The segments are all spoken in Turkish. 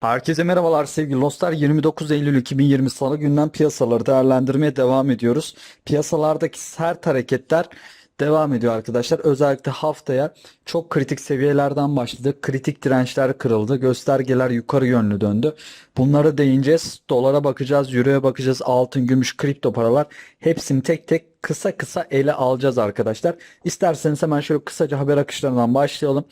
Herkese merhabalar sevgili dostlar. 29 Eylül 2020 Salı günden piyasaları değerlendirmeye devam ediyoruz. Piyasalardaki sert hareketler devam ediyor arkadaşlar. Özellikle haftaya çok kritik seviyelerden başladı. Kritik dirençler kırıldı. Göstergeler yukarı yönlü döndü. Bunlara değineceğiz. Dolara bakacağız, euroya bakacağız, altın, gümüş, kripto paralar hepsini tek tek kısa kısa ele alacağız arkadaşlar. İsterseniz hemen şöyle kısaca haber akışlarından başlayalım.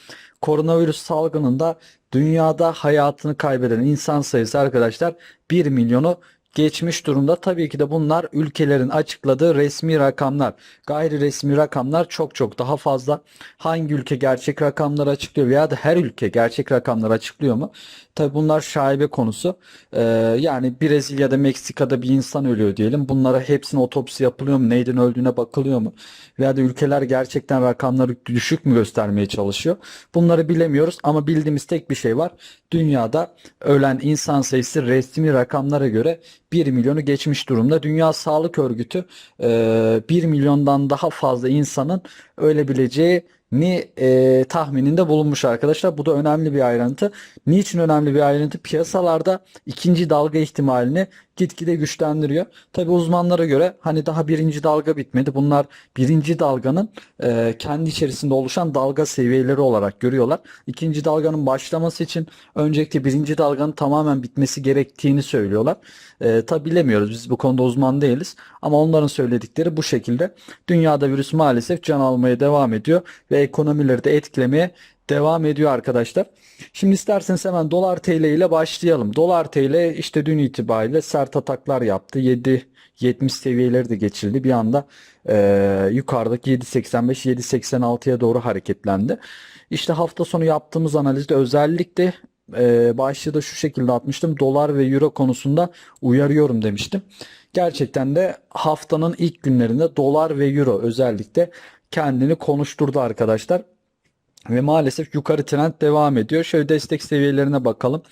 Koronavirüs salgınında dünyada hayatını kaybeden insan sayısı arkadaşlar 1 milyonu geçmiş durumda. Tabii ki de bunlar ülkelerin açıkladığı resmi rakamlar. Gayri resmi rakamlar çok çok daha fazla. Hangi ülke gerçek rakamları açıklıyor veya da her ülke gerçek rakamları açıklıyor mu? Tabii bunlar şaibe konusu. Ee, yani Brezilya'da, Meksika'da bir insan ölüyor diyelim. Bunlara hepsine otopsi yapılıyor mu? Neyden öldüğüne bakılıyor mu? Veya da ülkeler gerçekten rakamları düşük mü göstermeye çalışıyor? Bunları bilemiyoruz ama bildiğimiz tek bir şey var. Dünyada ölen insan sayısı resmi rakamlara göre 1 milyonu geçmiş durumda. Dünya Sağlık Örgütü e, 1 milyondan daha fazla insanın ölebileceği ni e, tahmininde bulunmuş arkadaşlar. Bu da önemli bir ayrıntı. Niçin önemli bir ayrıntı? Piyasalarda ikinci dalga ihtimalini gitgide güçlendiriyor. Tabi uzmanlara göre hani daha birinci dalga bitmedi. Bunlar birinci dalganın e, kendi içerisinde oluşan dalga seviyeleri olarak görüyorlar. İkinci dalganın başlaması için öncelikle birinci dalganın tamamen bitmesi gerektiğini söylüyorlar. E, tabi bilemiyoruz biz bu konuda uzman değiliz. Ama onların söyledikleri bu şekilde. Dünyada virüs maalesef can almaya devam ediyor ve ekonomileri de etkilemeye devam ediyor arkadaşlar. Şimdi isterseniz hemen dolar TL ile başlayalım. Dolar TL işte dün itibariyle sert ataklar yaptı. 7 70 seviyeleri de geçildi. Bir anda e, yukarıdaki 7.85 7.86'ya doğru hareketlendi. İşte hafta sonu yaptığımız analizde özellikle e, başlığı da şu şekilde atmıştım. Dolar ve euro konusunda uyarıyorum demiştim. Gerçekten de haftanın ilk günlerinde dolar ve euro özellikle kendini konuşturdu arkadaşlar. Ve maalesef yukarı trend devam ediyor. Şöyle destek seviyelerine bakalım.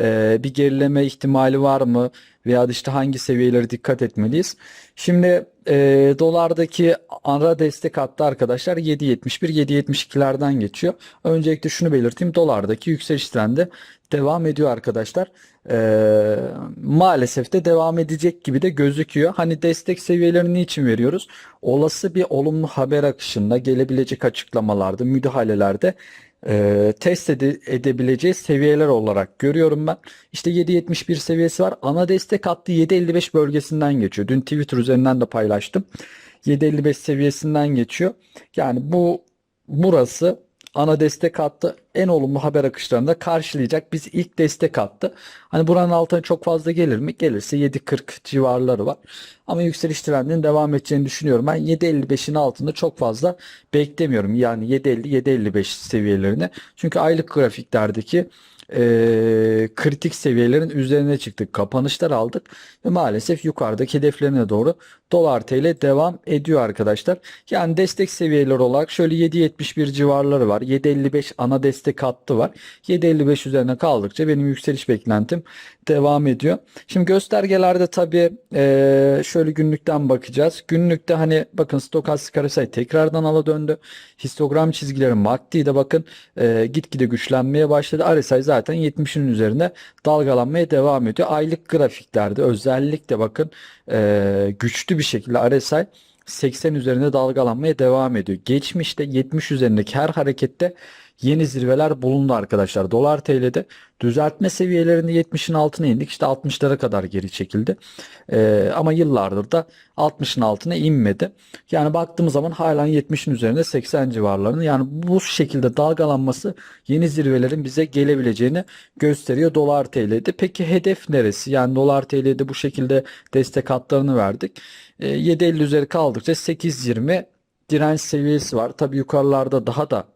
Ee, bir gerileme ihtimali var mı? Veya işte hangi seviyelere dikkat etmeliyiz? Şimdi e, dolardaki ara destek hattı arkadaşlar 7.71 7.72'lerden geçiyor. Öncelikle şunu belirteyim. Dolardaki yükseliş trendi devam ediyor arkadaşlar. Ee, maalesef de devam edecek gibi de gözüküyor. Hani destek seviyelerini niçin veriyoruz? Olası bir olumlu haber akışında gelebilecek açıklamalarda, müdahalelerde e, test ede- edebileceği seviyeler olarak görüyorum ben. İşte 7.71 seviyesi var. Ana destek hattı 7.55 bölgesinden geçiyor. Dün Twitter üzerinden de paylaştım. 7.55 seviyesinden geçiyor. Yani bu burası ana destek hattı en olumlu haber akışlarında karşılayacak. Biz ilk destek hattı. Hani buranın altına çok fazla gelir mi? Gelirse 7.40 civarları var. Ama yükseliş trendinin devam edeceğini düşünüyorum. Ben 7.55'in altında çok fazla beklemiyorum. Yani 7.50-7.55 seviyelerini. Çünkü aylık grafiklerdeki e, kritik seviyelerin üzerine çıktık. Kapanışlar aldık ve maalesef yukarıdaki hedeflerine doğru dolar TL devam ediyor arkadaşlar. Yani destek seviyeleri olarak şöyle 7.71 civarları var. 7.55 ana destek hattı var. 7.55 üzerine kaldıkça benim yükseliş beklentim devam ediyor. Şimdi göstergelerde tabii e, şöyle günlükten bakacağız. Günlükte hani bakın stokastik RSI tekrardan ala döndü. Histogram çizgileri MACD de bakın e, gitgide güçlenmeye başladı. RSI zaten 70'in üzerinde dalgalanmaya devam ediyor. Aylık grafiklerde özellikle bakın e, güçlü bir şekilde RSI 80 üzerinde dalgalanmaya devam ediyor. Geçmişte 70 üzerindeki her harekette yeni zirveler bulundu arkadaşlar. Dolar TL'de düzeltme seviyelerinde 70'in altına indik. İşte 60'lara kadar geri çekildi. Ee, ama yıllardır da 60'ın altına inmedi. Yani baktığımız zaman halen 70'in üzerinde 80 civarlarında. Yani bu şekilde dalgalanması yeni zirvelerin bize gelebileceğini gösteriyor dolar TL'de. Peki hedef neresi? Yani dolar TL'de bu şekilde destek hatlarını verdik. Ee, 7.50 üzeri kaldıkça 8.20 direnç seviyesi var. Tabii yukarılarda daha da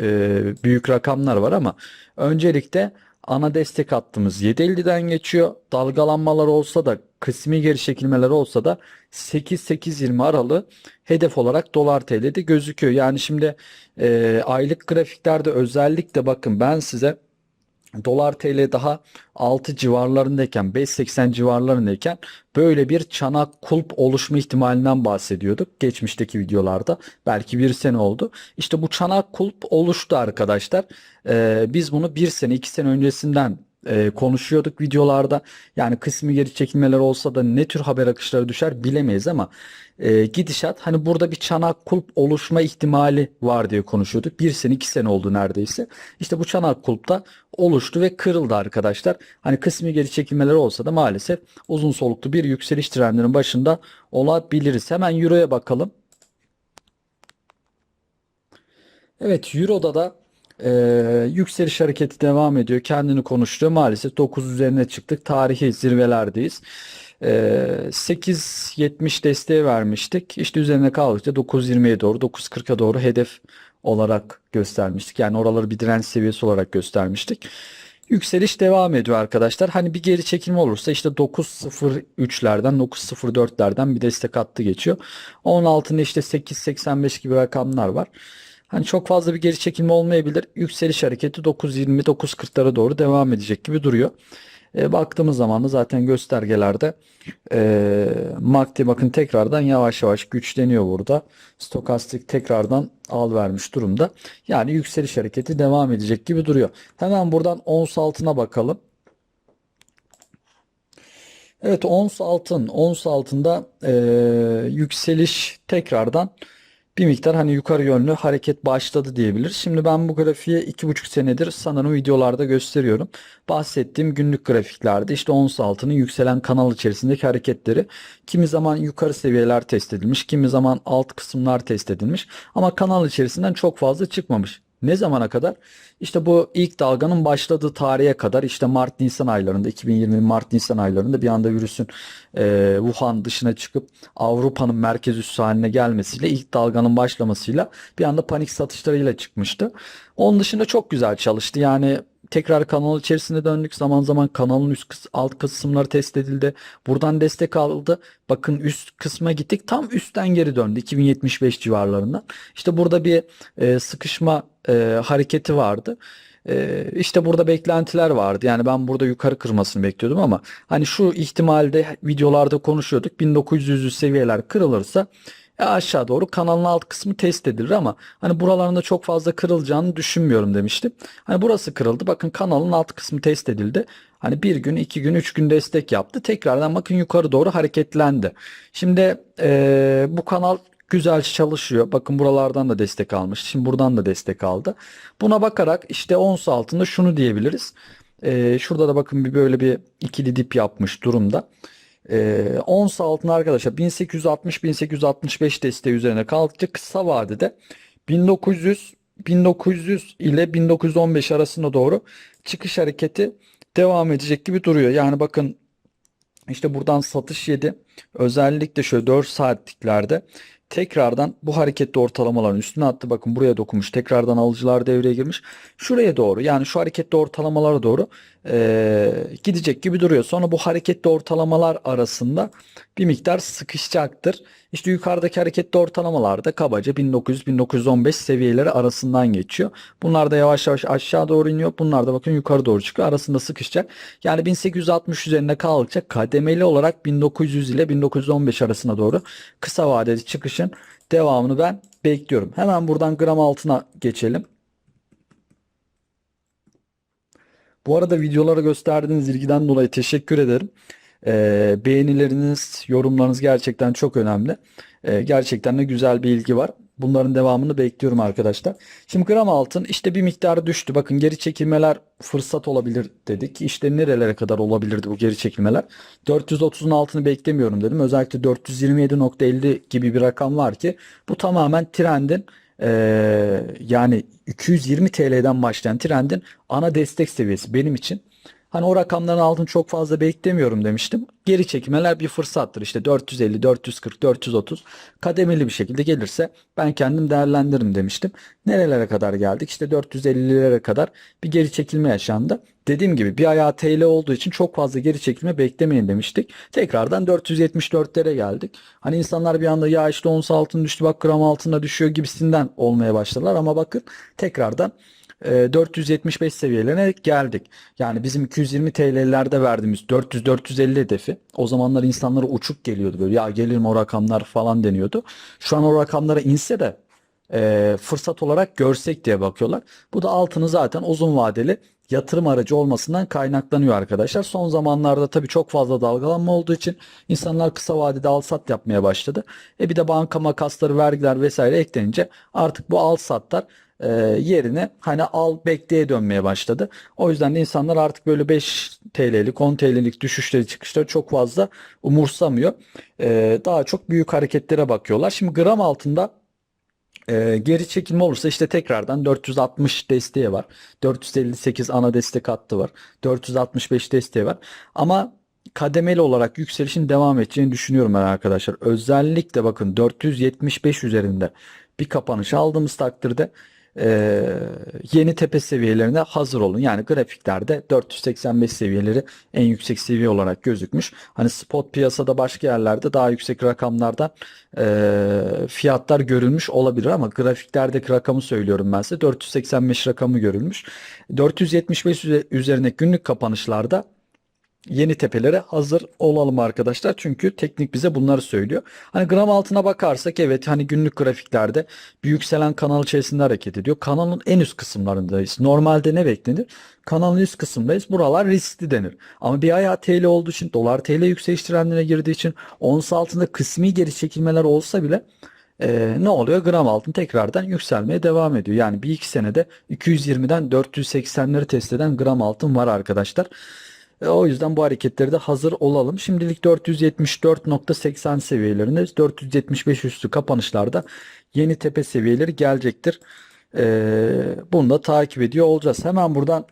e, büyük rakamlar var ama öncelikle ana destek hattımız 7.50'den geçiyor. Dalgalanmalar olsa da kısmi geri çekilmeler olsa da 8-8.20 aralığı hedef olarak dolar TL'de gözüküyor. Yani şimdi e, aylık grafiklerde özellikle bakın ben size dolar TL daha 6 civarlarındayken 5.80 civarlarındayken böyle bir çanak kulp oluşma ihtimalinden bahsediyorduk geçmişteki videolarda. Belki bir sene oldu. İşte bu çanak kulp oluştu arkadaşlar. Ee, biz bunu bir sene iki sene öncesinden e, konuşuyorduk videolarda. Yani kısmi geri çekilmeler olsa da ne tür haber akışları düşer bilemeyiz ama e, gidişat hani burada bir çanak kulp oluşma ihtimali var diye konuşuyorduk. Bir sene iki sene oldu neredeyse. İşte bu çanak kulp da oluştu ve kırıldı arkadaşlar. Hani kısmi geri çekilmeler olsa da maalesef uzun soluklu bir yükseliş trendinin başında olabiliriz. Hemen Euro'ya bakalım. Evet Euro'da da e, yükseliş hareketi devam ediyor. Kendini konuşturuyor. Maalesef 9 üzerine çıktık. Tarihi zirvelerdeyiz. E, 8.70 desteği vermiştik. İşte üzerine kaldıkça 9.20'ye doğru 9.40'a doğru hedef olarak göstermiştik. Yani oraları bir direnç seviyesi olarak göstermiştik. Yükseliş devam ediyor arkadaşlar. Hani bir geri çekilme olursa işte 9.03'lerden 9.04'lerden bir destek hattı geçiyor. Onun altında işte 8.85 gibi rakamlar var. Hani çok fazla bir geri çekilme olmayabilir. Yükseliş hareketi 9.20 9.40'lara doğru devam edecek gibi duruyor. E, baktığımız zaman da zaten göstergelerde e, MACD bakın tekrardan yavaş yavaş güçleniyor burada. Stokastik tekrardan al vermiş durumda. Yani yükseliş hareketi devam edecek gibi duruyor. Hemen buradan ons altına bakalım. Evet ons altın. Ons altında e, yükseliş tekrardan bir miktar hani yukarı yönlü hareket başladı diyebilir. Şimdi ben bu iki buçuk senedir sanırım videolarda gösteriyorum. Bahsettiğim günlük grafiklerde işte ons altının yükselen kanal içerisindeki hareketleri kimi zaman yukarı seviyeler test edilmiş, kimi zaman alt kısımlar test edilmiş ama kanal içerisinden çok fazla çıkmamış. Ne zamana kadar? İşte bu ilk dalganın başladığı tarihe kadar işte Mart-Nisan aylarında 2020 Mart-Nisan aylarında bir anda virüsün e, Wuhan dışına çıkıp Avrupa'nın merkez üssü haline gelmesiyle ilk dalganın başlamasıyla bir anda panik satışlarıyla çıkmıştı. Onun dışında çok güzel çalıştı. Yani tekrar kanal içerisinde döndük. Zaman zaman kanalın üst kıs alt kısımları test edildi. Buradan destek aldı. Bakın üst kısma gittik. Tam üstten geri döndü. 2075 civarlarından. İşte burada bir e, sıkışma e, hareketi vardı. E, işte burada beklentiler vardı. Yani ben burada yukarı kırmasını bekliyordum ama hani şu ihtimalde videolarda konuşuyorduk. 1900'lü seviyeler kırılırsa e aşağı doğru kanalın alt kısmı test edilir ama hani buralarında çok fazla kırılacağını düşünmüyorum demiştim. Hani burası kırıldı. Bakın kanalın alt kısmı test edildi. Hani bir gün, iki gün, üç gün destek yaptı. Tekrardan bakın yukarı doğru hareketlendi. Şimdi e, bu kanal güzel çalışıyor. Bakın buralardan da destek almış. Şimdi buradan da destek aldı. Buna bakarak işte ons altında şunu diyebiliriz. E, şurada da bakın bir böyle bir ikili dip yapmış durumda. E, ons altın arkadaşlar 1860-1865 desteği üzerine kaldıkça kısa vadede 1900 1900 ile 1915 arasında doğru çıkış hareketi devam edecek gibi duruyor. Yani bakın işte buradan satış yedi. Özellikle şöyle 4 saatliklerde tekrardan bu hareketli ortalamaların üstüne attı. Bakın buraya dokunmuş. Tekrardan alıcılar devreye girmiş. Şuraya doğru yani şu hareketli ortalamalara doğru e, gidecek gibi duruyor. Sonra bu hareketli ortalamalar arasında bir miktar sıkışacaktır. İşte yukarıdaki hareketli ortalamalarda kabaca 1900-1915 seviyeleri arasından geçiyor. Bunlar da yavaş yavaş aşağı doğru iniyor. Bunlar da bakın yukarı doğru çıkıyor. Arasında sıkışacak. Yani 1860 üzerinde kaldıkça kademeli olarak 1900 ile 1915 arasına doğru kısa vadeli çıkışın devamını ben bekliyorum. Hemen buradan gram altına geçelim. Bu arada videolara gösterdiğiniz ilgiden dolayı teşekkür ederim. Ee, beğenileriniz, yorumlarınız gerçekten çok önemli. Ee, gerçekten de güzel bir ilgi var. Bunların devamını bekliyorum arkadaşlar. Şimdi gram altın işte bir miktar düştü. Bakın geri çekilmeler fırsat olabilir dedik. İşte nerelere kadar olabilirdi bu geri çekilmeler? 430'un altını beklemiyorum dedim. Özellikle 427.50 gibi bir rakam var ki bu tamamen trendin ee, yani 220 TL'den başlayan trendin ana destek seviyesi benim için. Hani o rakamların altını çok fazla beklemiyorum demiştim. Geri çekmeler bir fırsattır. İşte 450, 440, 430 kademeli bir şekilde gelirse ben kendim değerlendiririm demiştim. Nerelere kadar geldik? İşte 450'lere kadar bir geri çekilme yaşandı. Dediğim gibi bir ayağı TL olduğu için çok fazla geri çekilme beklemeyin demiştik. Tekrardan 474'lere geldik. Hani insanlar bir anda ya işte ons altın düştü bak gram altında düşüyor gibisinden olmaya başladılar. Ama bakın tekrardan 475 seviyelerine geldik. Yani bizim 220 TL'lerde verdiğimiz 400-450 hedefi o zamanlar insanlara uçuk geliyordu böyle ya gelir mi o rakamlar falan deniyordu. Şu an o rakamlara inse de e, fırsat olarak görsek diye bakıyorlar. Bu da altını zaten uzun vadeli yatırım aracı olmasından kaynaklanıyor arkadaşlar. Son zamanlarda tabii çok fazla dalgalanma olduğu için insanlar kısa vadede al sat yapmaya başladı. E bir de banka makasları, vergiler vesaire eklenince artık bu al satlar e, yerine hani al bekleye dönmeye başladı. O yüzden de insanlar artık böyle 5 TL'lik 10 TL'lik düşüşleri çıkışları çok fazla umursamıyor. E, daha çok büyük hareketlere bakıyorlar. Şimdi gram altında e, geri çekilme olursa işte tekrardan 460 desteği var. 458 ana destek hattı var. 465 desteği var. Ama kademeli olarak yükselişin devam edeceğini düşünüyorum ben arkadaşlar. Özellikle bakın 475 üzerinde bir kapanış aldığımız takdirde e, yeni tepe seviyelerine hazır olun. Yani grafiklerde 485 seviyeleri en yüksek seviye olarak gözükmüş. Hani spot piyasada başka yerlerde daha yüksek rakamlarda e, fiyatlar görülmüş olabilir ama grafiklerdeki rakamı söylüyorum ben size. 485 rakamı görülmüş. 475 üze- üzerine günlük kapanışlarda yeni tepelere hazır olalım arkadaşlar. Çünkü teknik bize bunları söylüyor. Hani gram altına bakarsak evet hani günlük grafiklerde bir yükselen kanal içerisinde hareket ediyor. Kanalın en üst kısımlarındayız. Normalde ne beklenir? Kanalın üst kısmındayız. Buralar riskli denir. Ama bir ayağı TL olduğu için dolar TL yükseliş trendine girdiği için ons altında kısmi geri çekilmeler olsa bile e, ne oluyor? Gram altın tekrardan yükselmeye devam ediyor. Yani bir iki senede 220'den 480'leri test eden gram altın var arkadaşlar. E, O yüzden bu hareketleri de hazır olalım. Şimdilik 474.80 seviyelerindeyiz. 475 üstü kapanışlarda yeni tepe seviyeleri gelecektir. E, bunu da takip ediyor olacağız. Hemen buradan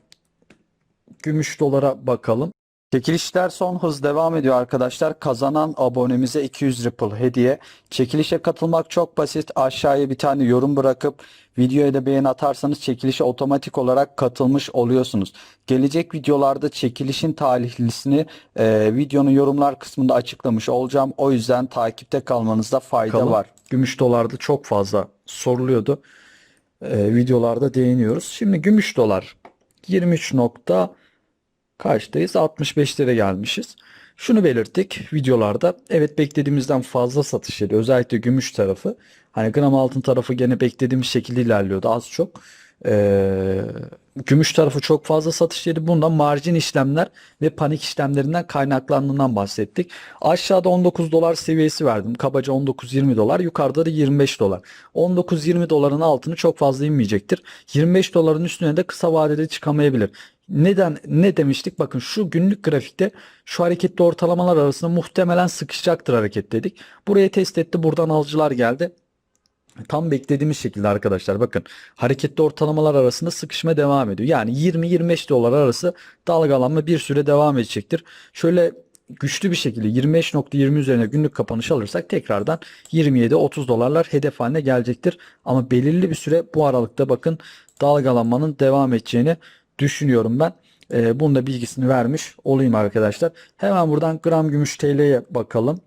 gümüş dolara bakalım. Çekilişler son hız devam ediyor arkadaşlar. Kazanan abonemize 200 Ripple hediye. Çekilişe katılmak çok basit. Aşağıya bir tane yorum bırakıp videoya da beğeni atarsanız çekilişe otomatik olarak katılmış oluyorsunuz. Gelecek videolarda çekilişin talihlisini e, videonun yorumlar kısmında açıklamış olacağım. O yüzden takipte kalmanızda fayda var. Gümüş dolarda çok fazla soruluyordu. E, videolarda değiniyoruz. Şimdi gümüş dolar 23 nokta Kaçtayız? 65'lere gelmişiz. Şunu belirttik videolarda. Evet beklediğimizden fazla satış yedi. Özellikle gümüş tarafı. Hani gram altın tarafı gene beklediğimiz şekilde ilerliyordu az çok. Ee, gümüş tarafı çok fazla satış yedi. Bundan marjin işlemler ve panik işlemlerinden kaynaklandığından bahsettik. Aşağıda 19 dolar seviyesi verdim. Kabaca 19-20 dolar. Yukarıda da 25 dolar. 19-20 doların altını çok fazla inmeyecektir. 25 doların üstüne de kısa vadede çıkamayabilir. Neden ne demiştik? Bakın şu günlük grafikte şu hareketli ortalamalar arasında muhtemelen sıkışacaktır hareket dedik. Buraya test etti. Buradan alıcılar geldi. Tam beklediğimiz şekilde arkadaşlar bakın hareketli ortalamalar arasında sıkışma devam ediyor. Yani 20-25 dolar arası dalgalanma bir süre devam edecektir. Şöyle güçlü bir şekilde 25.20 üzerine günlük kapanış alırsak tekrardan 27-30 dolarlar hedef haline gelecektir. Ama belirli bir süre bu aralıkta bakın dalgalanmanın devam edeceğini düşünüyorum ben. Ee, bunun da bilgisini vermiş olayım arkadaşlar. Hemen buradan gram gümüş TL'ye bakalım.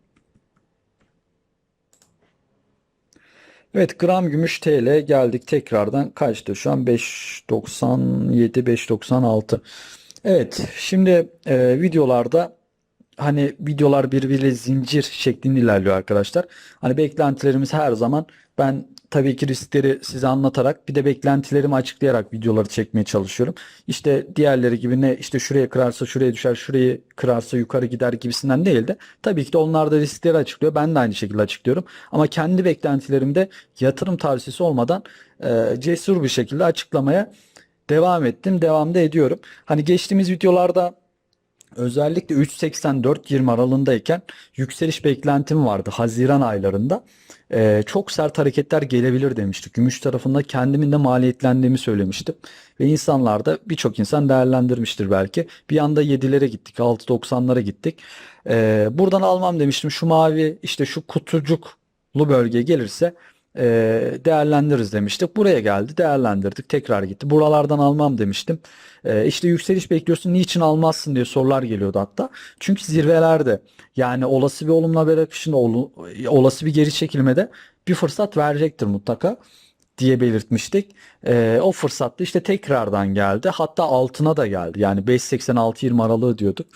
Evet gram gümüş TL geldik tekrardan kaçtı şu an 5.97 5.96 Evet şimdi e, videolarda hani videolar birbiriyle zincir şeklinde ilerliyor arkadaşlar. Hani beklentilerimiz her zaman ben tabii ki riskleri size anlatarak bir de beklentilerimi açıklayarak videoları çekmeye çalışıyorum. İşte diğerleri gibi ne işte şuraya kırarsa şuraya düşer, şurayı kırarsa yukarı gider gibisinden değil de tabii ki de onlar da riskleri açıklıyor. Ben de aynı şekilde açıklıyorum. Ama kendi beklentilerimde yatırım tavsiyesi olmadan e, cesur bir şekilde açıklamaya devam ettim. Devam da ediyorum. Hani geçtiğimiz videolarda Özellikle 3.84-20 aralığındayken yükseliş beklentim vardı Haziran aylarında. Ee, çok sert hareketler gelebilir demiştik. Gümüş tarafında kendimin de maliyetlendiğimi söylemiştim. Ve insanlar da birçok insan değerlendirmiştir belki. Bir anda 7'lere gittik, 6.90'lara gittik. Ee, buradan almam demiştim. Şu mavi işte şu kutucuklu bölge gelirse e, değerlendiririz demiştik. Buraya geldi değerlendirdik tekrar gitti. Buralardan almam demiştim. E, işte yükseliş bekliyorsun niçin almazsın diye sorular geliyordu hatta. Çünkü zirvelerde yani olası bir olumlu haber akışında olu- olası bir geri çekilmede bir fırsat verecektir mutlaka diye belirtmiştik. E, o fırsatta işte tekrardan geldi. Hatta altına da geldi. Yani 5.86-20 aralığı diyorduk.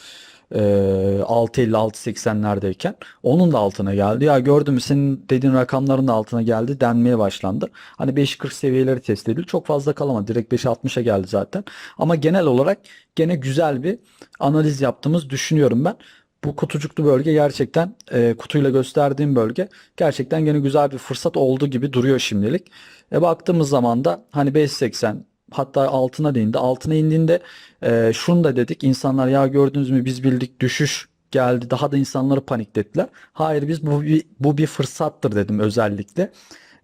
E, 6.50-6.80'lerdeyken onun da altına geldi. Ya gördün mü senin dediğin rakamların da altına geldi denmeye başlandı. Hani 5.40 seviyeleri test edildi. Çok fazla kalamadı. Direkt 5.60'a geldi zaten. Ama genel olarak gene güzel bir analiz yaptığımız düşünüyorum ben. Bu kutucuklu bölge gerçekten e, kutuyla gösterdiğim bölge gerçekten gene güzel bir fırsat oldu gibi duruyor şimdilik. E, baktığımız zaman da hani 5.80 hatta altına değindi. Altına indiğinde e, şunu da dedik. İnsanlar ya gördünüz mü biz bildik düşüş geldi. Daha da insanları paniklettiler. Hayır biz bu bir, bu bir fırsattır dedim özellikle.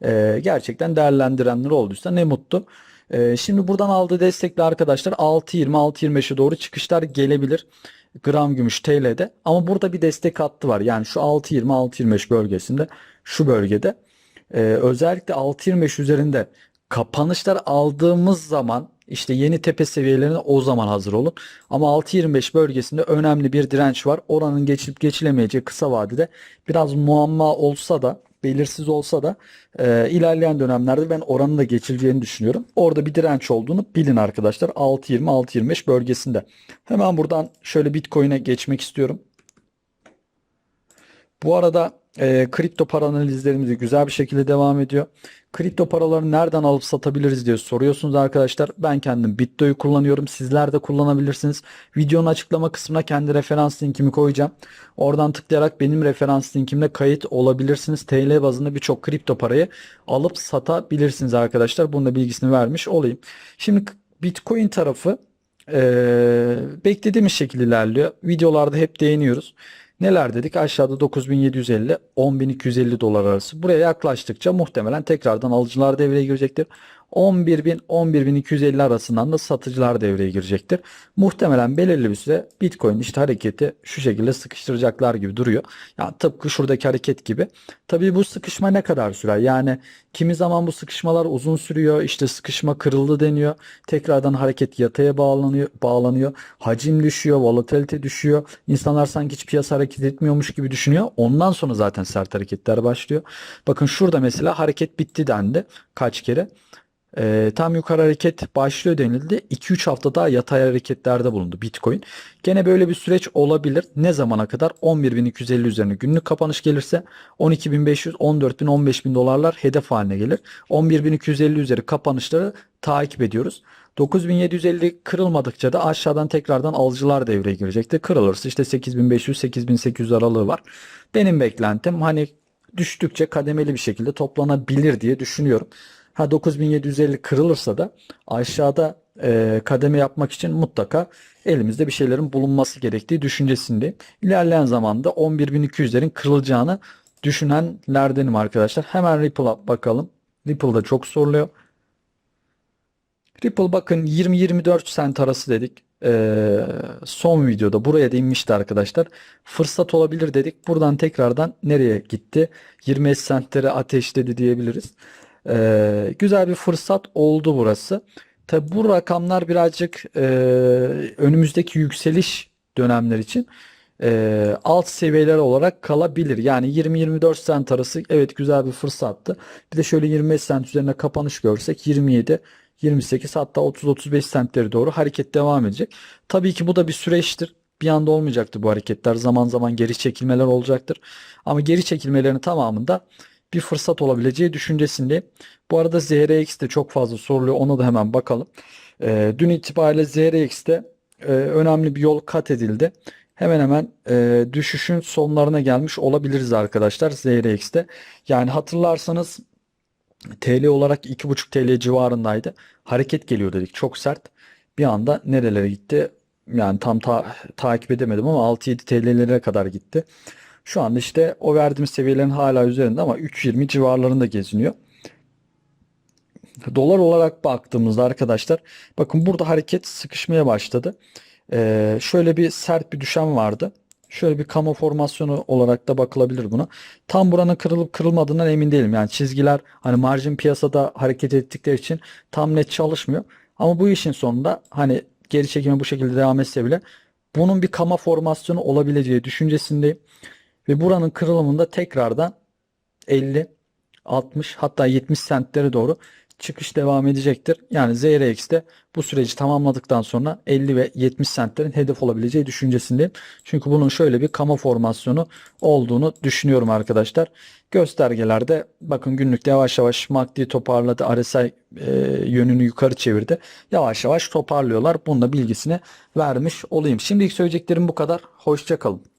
E, gerçekten değerlendirenler olduysa ne mutlu. E, şimdi buradan aldığı destekli arkadaşlar 6.20-6.25'e doğru çıkışlar gelebilir. Gram gümüş TL'de. Ama burada bir destek hattı var. Yani şu 6.20-6.25 bölgesinde şu bölgede. E, özellikle 6.25 üzerinde kapanışlar aldığımız zaman işte yeni tepe seviyelerine o zaman hazır olun. Ama 6.25 bölgesinde önemli bir direnç var. Oranın geçilip geçilemeyeceği kısa vadede biraz muamma olsa da belirsiz olsa da e, ilerleyen dönemlerde ben oranın da geçileceğini düşünüyorum. Orada bir direnç olduğunu bilin arkadaşlar. 6.20-6.25 bölgesinde. Hemen buradan şöyle Bitcoin'e geçmek istiyorum. Bu arada e, kripto para analizlerimiz de güzel bir şekilde devam ediyor. Kripto paraları nereden alıp satabiliriz diye soruyorsunuz arkadaşlar. Ben kendim Bitto'yu kullanıyorum. Sizler de kullanabilirsiniz. Videonun açıklama kısmına kendi referans linkimi koyacağım. Oradan tıklayarak benim referans linkimle kayıt olabilirsiniz. TL bazında birçok kripto parayı alıp satabilirsiniz arkadaşlar. Bunun da bilgisini vermiş olayım. Şimdi Bitcoin tarafı e, beklediğimiz şekilde ilerliyor. Videolarda hep değiniyoruz. Neler dedik? Aşağıda 9750, 10250 dolar arası. Buraya yaklaştıkça muhtemelen tekrardan alıcılar devreye girecektir. 11.000 11.250 arasından da satıcılar devreye girecektir. Muhtemelen belirli bir süre Bitcoin işte hareketi şu şekilde sıkıştıracaklar gibi duruyor. Yani tıpkı şuradaki hareket gibi. Tabii bu sıkışma ne kadar sürer? Yani kimi zaman bu sıkışmalar uzun sürüyor. İşte sıkışma kırıldı deniyor. Tekrardan hareket yataya bağlanıyor, bağlanıyor. Hacim düşüyor, volatilite düşüyor. İnsanlar sanki hiç piyasa hareket etmiyormuş gibi düşünüyor. Ondan sonra zaten sert hareketler başlıyor. Bakın şurada mesela hareket bitti dendi kaç kere. E, tam yukarı hareket başlıyor denildi. 2-3 hafta daha yatay hareketlerde bulundu Bitcoin. Gene böyle bir süreç olabilir. Ne zamana kadar? 11.250 üzerine günlük kapanış gelirse 12.500, 14.000, 15.000 dolarlar hedef haline gelir. 11.250 üzeri kapanışları takip ediyoruz. 9750 kırılmadıkça da aşağıdan tekrardan alıcılar devreye girecektir. Kırılırsa işte 8500-8800 aralığı var. Benim beklentim hani düştükçe kademeli bir şekilde toplanabilir diye düşünüyorum. Ha 9750 kırılırsa da aşağıda e, kademe yapmak için mutlaka elimizde bir şeylerin bulunması gerektiği düşüncesindeyim. İlerleyen zamanda 11200'lerin kırılacağını düşünenlerdenim arkadaşlar. Hemen Ripple'a bakalım. Ripple da çok soruluyor. Ripple bakın 20-24 sent arası dedik. Ee, son videoda buraya da inmişti arkadaşlar. Fırsat olabilir dedik. Buradan tekrardan nereye gitti? 25 sentleri ateşledi diyebiliriz. Ee, güzel bir fırsat oldu burası. Tabi bu rakamlar birazcık e, önümüzdeki yükseliş dönemler için e, alt seviyeler olarak kalabilir. Yani 20-24 sent arası evet güzel bir fırsattı. Bir de şöyle 25 sent üzerine kapanış görsek 27 28 hatta 30-35 sentleri doğru hareket devam edecek. Tabii ki bu da bir süreçtir. Bir anda olmayacaktır bu hareketler. Zaman zaman geri çekilmeler olacaktır. Ama geri çekilmelerin tamamında bir fırsat olabileceği düşüncesindeyim. Bu arada ZRX de çok fazla soruluyor. Ona da hemen bakalım. E, dün itibariyle ZRX'te e, önemli bir yol kat edildi. Hemen hemen e, düşüşün sonlarına gelmiş olabiliriz arkadaşlar ZRX'te. Yani hatırlarsanız TL olarak 2.5 TL civarındaydı. Hareket geliyor dedik çok sert. Bir anda nerelere gitti? Yani tam ta takip edemedim ama 6-7 TL'lere kadar gitti. Şu anda işte o verdiğimiz seviyelerin hala üzerinde ama 3.20 civarlarında geziniyor. Dolar olarak baktığımızda arkadaşlar bakın burada hareket sıkışmaya başladı. Ee, şöyle bir sert bir düşen vardı. Şöyle bir kama formasyonu olarak da bakılabilir buna. Tam buranın kırılıp kırılmadığından emin değilim. Yani çizgiler hani marjin piyasada hareket ettikleri için tam net çalışmıyor. Ama bu işin sonunda hani geri çekime bu şekilde devam etse bile bunun bir kama formasyonu olabileceği düşüncesindeyim. Ve buranın kırılımında tekrardan 50, 60 hatta 70 sentlere doğru çıkış devam edecektir. Yani ZRX de bu süreci tamamladıktan sonra 50 ve 70 sentlerin hedef olabileceği düşüncesindeyim. Çünkü bunun şöyle bir kama formasyonu olduğunu düşünüyorum arkadaşlar. Göstergelerde bakın günlükte yavaş yavaş MACD toparladı. RSI e, yönünü yukarı çevirdi. Yavaş yavaş toparlıyorlar. Bunun da bilgisini vermiş olayım. Şimdilik söyleyeceklerim bu kadar. Hoşça kalın.